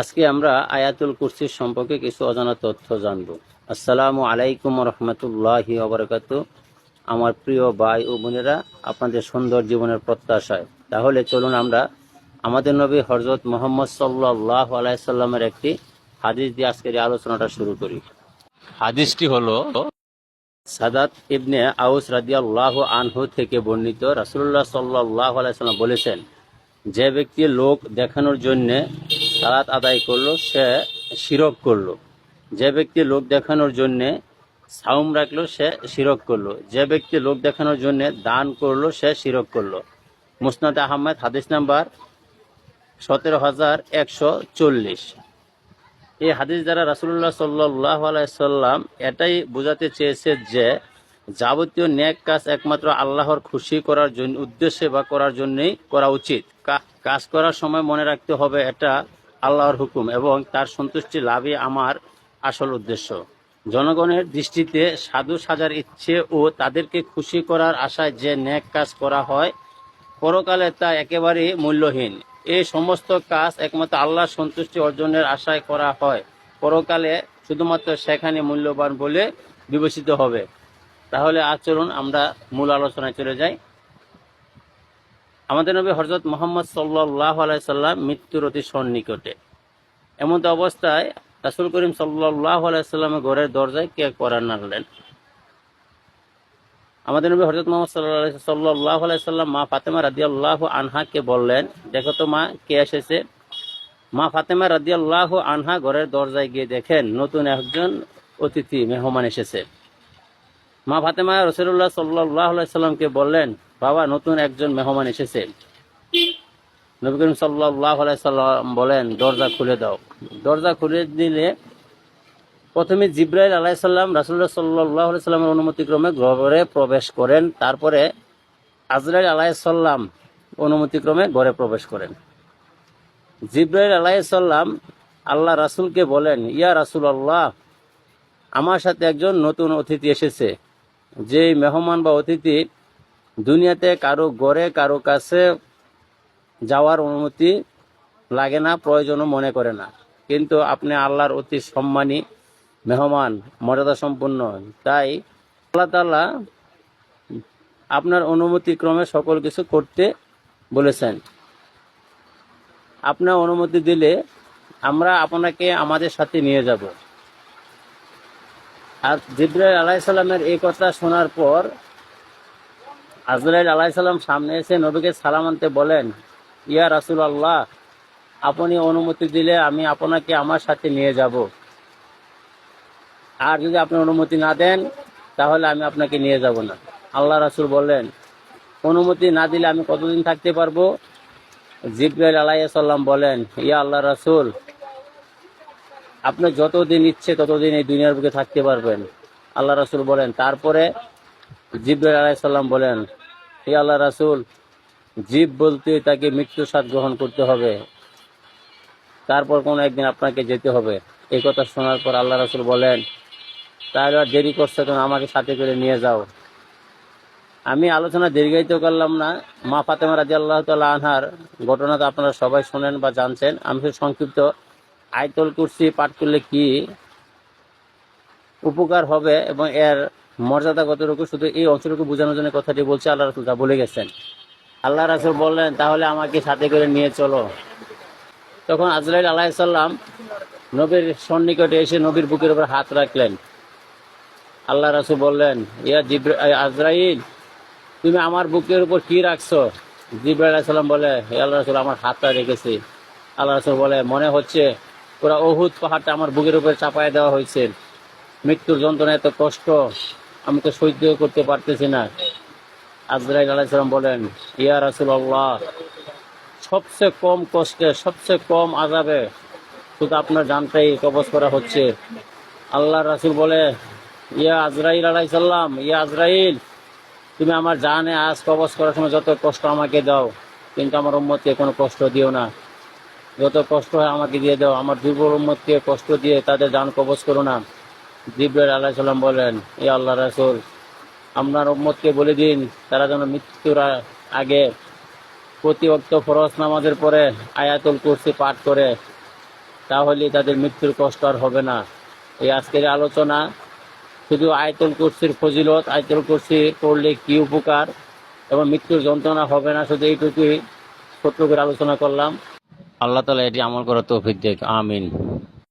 আজকে আমরা আয়াতুল কুরসির সম্পর্কে কিছু অজানা তথ্য জানব। আসসালামু আলাইকুম রহমতুল্লাহি ওবরাকাত আমার প্রিয় ভাই ও বোনেরা, আপনাদের সুন্দর জীবনের প্রত্যাশায়। তাহলে চলুন আমরা আমাদের নবী হজরত মোহাম্মদ সাল্লাহ আলাইসাল্লামের একটি হাদিস দিয়ে আজকের এই আলোচনাটা শুরু করি। হাদিসটি হলো, সাদাত ইবনে আউস রাদিয়াল্লাহ আনহু থেকে বর্ণিত রাসূলুল্লাহ সাল্লাহ আলাইসাল্লাম বলেছেন, যে ব্যক্তি লোক দেখানোর জন্য সালাত আদায় করল, সে শিরক করল। যে ব্যক্তি লোক দেখানোর জন্য সাউম রাখল, সে শিরক করল। যে ব্যক্তি লোক দেখানোর জন্য দান করল, সে শিরক করল। মুসনাদ আহমেদ, হাদিস নাম্বার সতেরো হাজার একশো চল্লিশ। এই হাদিস দ্বারা রাসুল্লাহ সাল্লাহ আলাইসাল্লাম এটাই বোঝাতে চেয়েছে যে, যাবতীয় ন্যাক কাজ একমাত্র আল্লাহর খুশি করার জন্য, উদ্দেশ্যে বা করার জন্যই করা উচিত। কাজ করার সময় মনে রাখতে হবে এটা আল্লাহর হুকুম এবং তার সন্তুষ্টি লাভই আমার আসল উদ্দেশ্য। জনগণের দৃষ্টিতে সাধু সাজার ইচ্ছে ও তাদেরকে খুশি করার আশায় যে ন্যাক কাজ করা হয়, পরকালে তা একেবারেই মূল্যহীন। এই সমস্ত কাজ একমাত্র আল্লাহর সন্তুষ্টি অর্জনের আশায় করা হয়। পরকালে শুধুমাত্র সেখানে মূল্যবান বলে বিবেচিত হবে। তাহলে আচরণ আমরা মূল আলোচনায় চলে যাই। আমাদের নবী হজরত মোহাম্মদ সাল্লাহ আলাইসাল্লাম মৃত্যুর অতি সন্নিকটে। এমন অবস্থায় রাসুল করিম সাল্লাহ আলাইসাল্লামের ঘরের দরজায় কে করার নাড়লেন। আমাদের নবী হজরত মোহাম্মদ সাল্লাহ সাল্লাহ আলাইসাল্লাম মা ফাতেমা রাদি আল্লাহ আনহাকে বললেন, দেখো তো মা, কে এসেছে? মা ফাতেমা রাদি আল্লাহ আনহা ঘরের দরজায় গিয়ে দেখেন, নতুন একজন অতিথি মেহমান এসেছে। মা ফাতেমা রসুল্লাহ সাল্লাহ সাল্লামকে বললেন, বাবা, নতুন একজন মেহমান এসেছে। নবী করিম সাল্লাহ সাল্লাম বলেন, দরজা খুলে দাও। দরজা খুলে দিলে প্রথমে জিব্রাইল আলাইসাল্লাম রাসুল্লাহ সাল্লাহ সাল্লামের অনুমতিক্রমে ঘরে প্রবেশ করেন। তারপরে আজরাইল আলাইসাল্লাম অনুমতিক্রমে ঘরে প্রবেশ করেন। জিব্রাইল আলাইসাল্লাম আল্লাহ রাসুলকে বলেন, ইয়া রাসুল আল্লাহ আমার সাথে একজন নতুন অতিথি এসেছে। যে মেহমান বা অতিথি দুনিয়াতে কারও গড়ে কারও কাছে যাওয়ার অনুমতি লাগে না, প্রয়োজনও মনে করে না। কিন্তু আপনি আল্লাহর অতি সম্মানী মেহমান মর্যাদা সম্পন্ন তাই আল্লাহ তাআলা আপনার অনুমতি ক্রমে সকল কিছু করতে বলেছেন। আপনার অনুমতি দিলে আমরা আপনাকে আমাদের সাথে নিয়ে যাব। আর জিব্রাইল আলাইসাল্লামের এই কথা শোনার পর আজরাইল আলাইসাল্লাম সামনে এসে নবীকে সালাম আনতে বলেন, ইয়া রাসুল আল্লাহ আপনি অনুমতি দিলে আমি আপনাকে আমার সাথে নিয়ে যাব। আর যদি আপনি অনুমতি না দেন, তাহলে আমি আপনাকে নিয়ে যাব না। আল্লাহ রাসুল বললেন, অনুমতি না দিলে আমি কতদিন থাকতে পারব? জিব্রাইল আলাইসাল্লাম বলেন, ইয়া আল্লাহ রাসুল আপনি যতদিন ইচ্ছে ততদিন এই দুনিয়ার বুকে থাকতে পারবেন। আল্লাহ রাসুল বলেন, তারপরে জিব্রাইল আলাইসাল্লাম বলেন, হে আল্লাহ রাসুল, জীব বলতে তাকে মৃত্যু স্বাদ গ্রহণ করতে হবে। তারপর কোনো একদিন আপনাকে যেতে হবে। এই কথা শোনার পর আল্লাহ রাসুল বলেন, তাহলে আর দেরি করছে কেন? আমাকে সাথে করে নিয়ে যাও। আমি আলোচনা দীর্ঘায়িত করলাম না। মা ফাতেমা রাজি আল্লাহ তাল্লাহ আনহার ঘটনা তো আপনারা সবাই শোনেন বা জানছেন। আমি সংক্ষিপ্ত আয়তল কুরসি পাঠ করলে কি উপকার হবে এবং এর মর্যাদা কতটুকু? শুধু এই অংশটুকু বোঝানোর জন্য কথাটি বলছে, আল্লাহ রাসুল তা বলে গেছেন। আল্লাহ রাসুল বললেন, তাহলে আমাকে সাথে করে নিয়ে চলো। তখন আজরাইল আলাইসাল্লাম নবীর সন্নিকটে এসে নবীর বুকের উপর হাত রাখলেন। আল্লাহ রাসুল বললেন, ইয়া জিব্র আজরাইল, তুমি আমার বুকের উপর কি রাখছো? জিব্রাইল আলাইসাল্লাম বলে, হে আল্লাহ রাসুল, আমার হাতটা রেখেছি। আল্লাহ রাসুল বলে, মনে হচ্ছে পুরা অহুদ পাহাড়টা আমার বুকের উপরে চাপায় দেওয়া হয়েছে। মৃত্যুর যন্ত্রণা এত কষ্ট, আমি তো সহ্য করতে পারতেছি না। আজরাইল আলাইসালাম বলেন, ইয়া রাসুল আল্লাহ সবচেয়ে কম কষ্টে, সবচেয়ে কম আজাবে শুধু আপনার জানটাই কবজ করা হচ্ছে। আল্লাহ রাসুল বলে, ইয়া আজরাইল আলাইসাল্লাম ইয়া আজরাইল, তুমি আমার জানে আজ কবজ করার সময় যত কষ্ট আমাকে দাও, কিন্তু আমার উম্মতকে কোনো কষ্ট দিও না। যত কষ্ট হয় আমাকে দিয়ে দাও। আমার দুর্বল উম্মতকে কষ্ট দিয়ে তাদের জান কবজ করো না। জিব্রাইল আলাইসাল্লাম বলেন এ আল্লাহ রাসুল আপনার উম্মতকে বলে দিন, তারা যেন মৃত্যুর আগে প্রতি অক্ত ফরজ নামাজের পরে আয়াতুল কুরসি পাঠ করে, তাহলে তাদের মৃত্যুর কষ্ট আর হবে না। এই আজকের আলোচনা শুধু আয়তল কুরসির ফজিলত, আয়তল কুরসি পড়লে কি উপকার এবং মৃত্যুর যন্ত্রণা হবে না, শুধু এইটুকুই ছোট্ট করে আলোচনা করলাম। আল্লাহ তালা এটি আমল করার তৌফিক দেখ আমিন।